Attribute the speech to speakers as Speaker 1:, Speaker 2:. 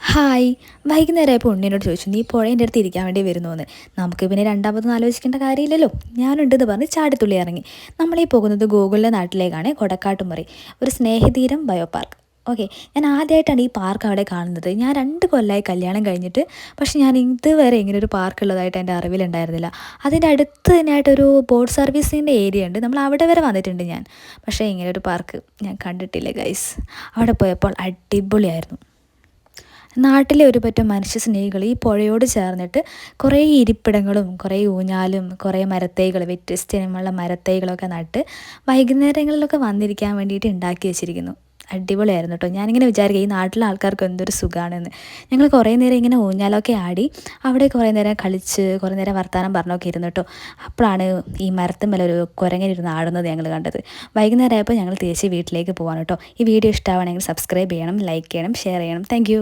Speaker 1: Hi. വൈകുന്നേരമായപ്പോൾ ഉണ്ണിനോട് ചോദിച്ചു നീ പുഴ എന്റെ അടുത്ത് ഇരിക്കാൻ വേണ്ടി വരുന്നുവെന്ന് നമുക്ക് പിന്നെ രണ്ടാമതൊന്നും ആലോചിക്കേണ്ട കാര്യമില്ലല്ലോ. ഞാനുണ്ടെന്ന് പറഞ്ഞ് ചാടിത്തുള്ളി ഇറങ്ങി. നമ്മളീ പോകുന്നത് ഗോകുലിന്റെ നാട്ടിലേക്കാണ് കൊടക്കാട്ടുമുറി. ഒരു സ്നേഹതീരം ബയോ പാർക്ക് ഓക്കെ ഞാൻ ആദ്യമായിട്ടാണ് ഈ പാർക്ക് അവിടെ കാണുന്നത്. ഞാൻ രണ്ട് കൊല്ലമായി കല്യാണം കഴിഞ്ഞിട്ട് പക്ഷേ ഞാൻ ഇതുവരെ ഇങ്ങനെ ഒരു പാർക്ക് ഉള്ളതായിട്ട് എന്റെ അറിവിലുണ്ടായിരുന്നില്ല അതിന്റെ അടുത്ത് തന്നെയായിട്ടൊരു ബോട്ട് സർവീസിന്റെ ഏരിയ ഉണ്ട്. നമ്മൾ അവിടെ വരെ വന്നിട്ടുണ്ട് ഞാൻ. പക്ഷേ ഇങ്ങനെ ഒരു പാർക്ക് ഞാൻ കണ്ടിട്ടില്ല ഗൈസ്. അവിടെ പോയപ്പോൾ അടിപൊളിയായിരുന്നു. നാട്ടിലെ ഒരു പറ്റം മനുഷ്യ സ്നേഹികൾ ഈ പുഴയോട് ചേർന്നിട്ട് കുറേ ഇരിപ്പിടങ്ങളും കുറേ ഊഞ്ഞാലും കുറേ മരത്തൈകൾ വ്യത്യസ്തമുള്ള മരത്തൈകളൊക്കെ നട്ട് വൈകുന്നേരങ്ങളിലൊക്കെ വന്നിരിക്കാൻ വേണ്ടിയിട്ട് ഉണ്ടാക്കി വെച്ചിരിക്കുന്നു. അടിപൊളിയായിരുന്നു കേട്ടോ ഞാനിങ്ങനെ വിചാരിക്കുക ഈ നാട്ടിലെ ആൾക്കാർക്ക് എന്തൊരു സുഖമാണെന്ന് ഞങ്ങൾ കുറേ നേരം ഇങ്ങനെ ഊഞ്ഞാലൊക്കെ ആടി അവിടെ കുറേ നേരം കളിച്ച് കുറേ നേരം വർത്തമാനം പറഞ്ഞൊക്കെ ഇരുന്നു കേട്ടോ അപ്പോഴാണ് ഈ മരത്തുമ്മേലെ ഒരു കുരങ്ങനിരുന്ന് ആടുന്നത് ഞങ്ങൾ കണ്ടത്. വൈകുന്നേരം ആയപ്പോൾ ഞങ്ങൾ തിരിച്ച് വീട്ടിലേക്ക് പോകാൻ കേട്ടോ ഈ വീഡിയോ ഇഷ്ടമാണെങ്കിൽ സബ്സ്ക്രൈബ് ചെയ്യണം ലൈക്ക് ചെയ്യണം ഷെയർ ചെയ്യണം. താങ്ക്